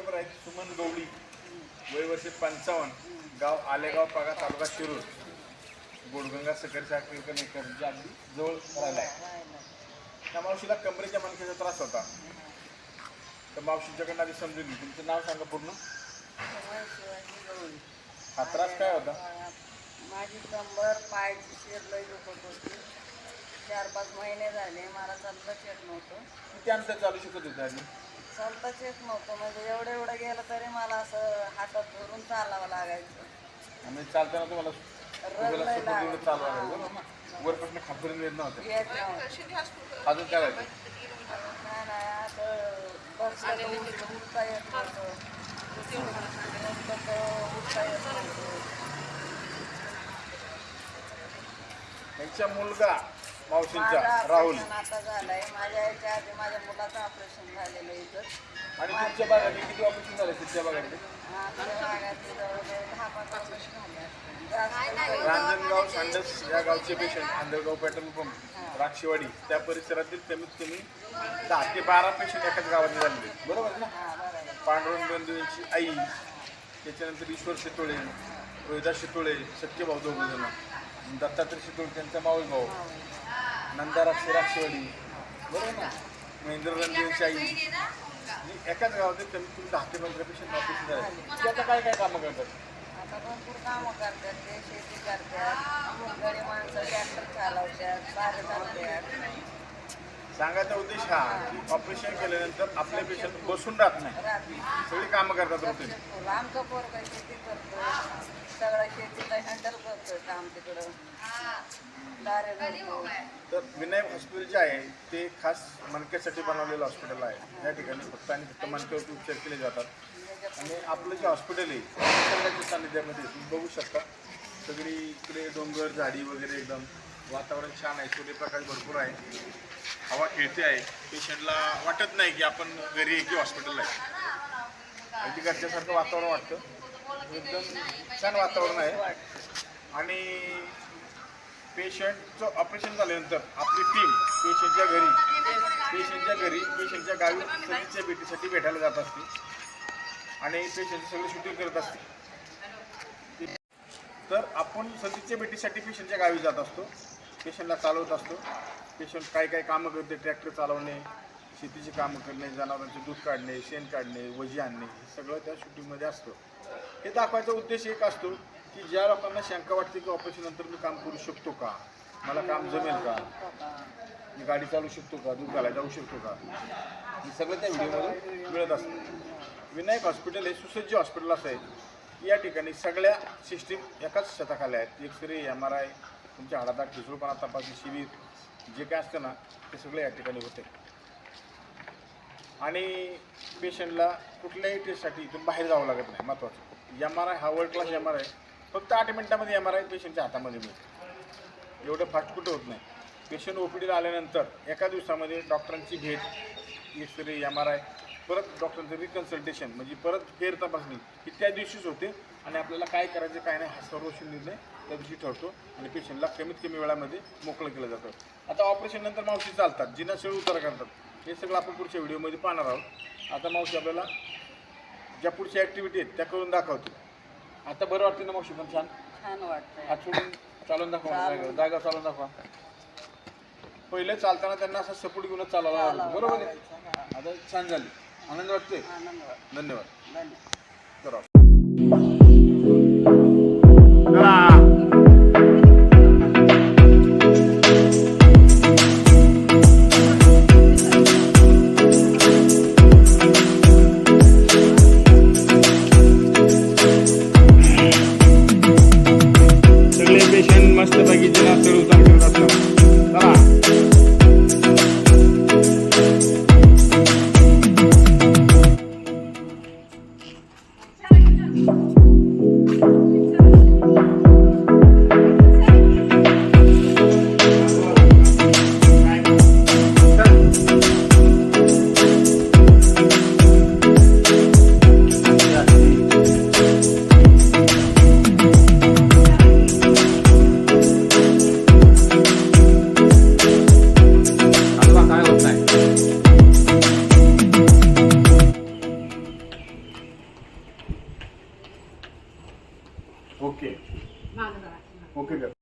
आपल्याबरोबर आहेत सुमन गवळी वय वर्ष पंचावन्न गाव आलेगाव पागा तालुका शिरूर. गोडगंगा सकरी साखरेकर एकरच्या अगदी जवळ राहिला आहे त्या मावशीला कमरेच्या मणक्याचा त्रास होता. तर मावशीच्याकडनं आधी समजून घे. तुमचं नाव सांगा पूर्ण. हा त्रास काय होता? माझी कंबर पायची शिर लई दुखत होती. चार पाच महिने झाले मला चालताच येत नव्हतं. किती अंतर चालू शकत होतं आधी? चालताच येत नव्हतं. म्हणजे एवढं एवढं गेलं तरी मला असं हातात धरून चालावं लागायचं. आणि चालताना तुम्हाला रड तुम्हाला लई सपोर्ट एवढं लागायचं. चालू आहे. बरोबर ना? वरपासून खापर्यंत येत नव्हतं. येत नव्हतं. अजून काय व्हायचं नाही नाही आता बसलं तर उठ- उठता येत नव्हतं. बसलं तर उठता येत नव्हतं. त्यांचा मुलगा मावशींचा राहुल ऑपरेशन आता झालंय. माझ्या याच्या आधी माझ्या मुलाचं ऑपरेशन झालेलं इथं. आणि तुमच्या भागातले किती ऑपरेशन झाले तुमच्या भागातले? आमच्या भागातले जवळजवळ दहा पंधरा ऑपरेशन झाले असतील. जास्त काही रांजणगाव सांडस या गावचे patient Andhalgaon petrol pump Rakshewadi त्या परिसरातील कमीत कमी दहा ते बारा पेशंट एकाच गावात झालेले बरोबर ना? हा. पांडुरंग बंधूंची आई त्याच्यानंतर ईश्वर शितोळे रोहिदास शितोळे सत्यभाऊ दोघं जण दत्तात्रय शितोळे त्यांचा मावळ भाऊ नंदा राक्षे बरोबर ना? महेंद्र रणदेवची आई म्हणजे एकाच गावात कमीत कमी दहा ते पंधरा पेशंट ऑपरेशन झाले ते आता काय काय कामं करतात? आता भरपूर कामं करतात. ते शेती करतात. गडी माणसं ट्रॅक्टर चालवतात बाहेर चालवतात सांगायचा उद्देश हा की ऑपरेशन केल्यानंतर आपले पेशंट बसून राहत नाही. सगळी कामं करतात रुटीन आमचं पोरगा शेती करतो सगळं शेतीला हँडल धरतो. तर विनायक हॉस्पिटल जे आहे ते खास मणक्यासाठी बनवलेलं हॉस्पिटल आहे. या ठिकाणी फक्त आणि फक्त मणक्यावरती उपचार केले जातात. आणि आपलं जे हॉस्पिटल आहे निसर्गाच्या सानिध्यामध्ये. तुम्ही बघू शकता. सगळी इकडे डोंगर झाडी वगैरे एकदम. वातावरण छान आहे. सूर्यप्रकाश भरपूर आहे. हवा खेळते आहे. पेशंटला वाटत नाही की आपण घरी आहे की हॉस्पिटलला आहे. अगदी घरच्यासारखं वातावरण वाटतं. एकदम छान वातावरण आहे. आणि पेशंटचं ऑपरेशन झाल्यानंतर आपली टीम पेशंटच्या घरी पेशंटच्या घरी पेशंटच्या गावी सगळीच्या भेटीसाठी भेटायला जात असते. आणि पेशंट सगळं शूटिंग करत असते. तर आपण सतीच्या भेटीसाठी पेशंटच्या गावी जात असतो. पेशंटला चालवत असतो. पेशंट काय काय कामं करते? ट्रॅक्टर चालवणे शेतीची कामं करणे जनावरांचे दूध काढणे शेण काढणे वजी आणणे हे सगळं त्या शूटिंगमध्ये असतं. हे दाखवायचा उद्देश एक असतो की ज्या लोकांना शंका वाटते की ऑपरेशन नंतर मी काम करू शकतो का? मला काम जमेल का? मी गाडी चालू शकतो का? दूध घालायला जाऊ शकतो का? हे सगळं त्या व्हिडिओमधून मिळत असतं. विनायक हॉस्पिटल हे सुसज्ज हॉस्पिटल असं आहे. या ठिकाणी सगळ्या सिस्टीम एकाच शतकाला आहेत. एक्सरे एम आर आय तुमच्या हाडाचा ठिसूळपणा तपासणी शिबिर जे काय असतं ना ते सगळे या ठिकाणी होते आणि पेशंटला कुठल्याही टेस्टसाठी इथून बाहेर जावं लागत नाही महत्त्वाचं एम आर आय हा world class M R I फक्त आठ मिनटामध्ये एम आर आय पेशंटच्या हातामध्ये मिळतो एवढं फास्ट कुठं होत नाही. पेशंट ओ पी डीला आल्यानंतर एका दिवसामध्ये डॉक्टरांची भेट एक्सरे एम आर आय परत डॉक्टरांचं रिकन्सल्टेशन म्हणजे परत फेर तपासणी ही त्या दिवशीच होते. आणि आपल्याला काय करायचं काय नाही हा सर्वस्वी निर्णय त्या दिवशी ठरतो. आणि पेशंटला कमीत कमी वेळामध्ये मोकळं केलं जातं. आता ऑपरेशन नंतर मावशी चालतात जिना शेळ उतारा करतात. हे सगळं आपण पुढच्या व्हिडिओमध्ये पाहणार आहोत. आता मावशी आपल्याला ज्या पुढच्या ॲक्टिव्हिटी आहेत त्या करून दाखवते. आता बरं वाटते ना मावशी पण छान? छान वाटतंय. हात सोडून चालून दाखवा जागा- जागा चालून दाखवा. पहिले चालताना त्यांना असं सपोर्ट घेऊनच चालावं लागलं. बरोबर आहे. आता छान झाली. आनंद वाटतो धन्यवाद. धन्यवाद. करा.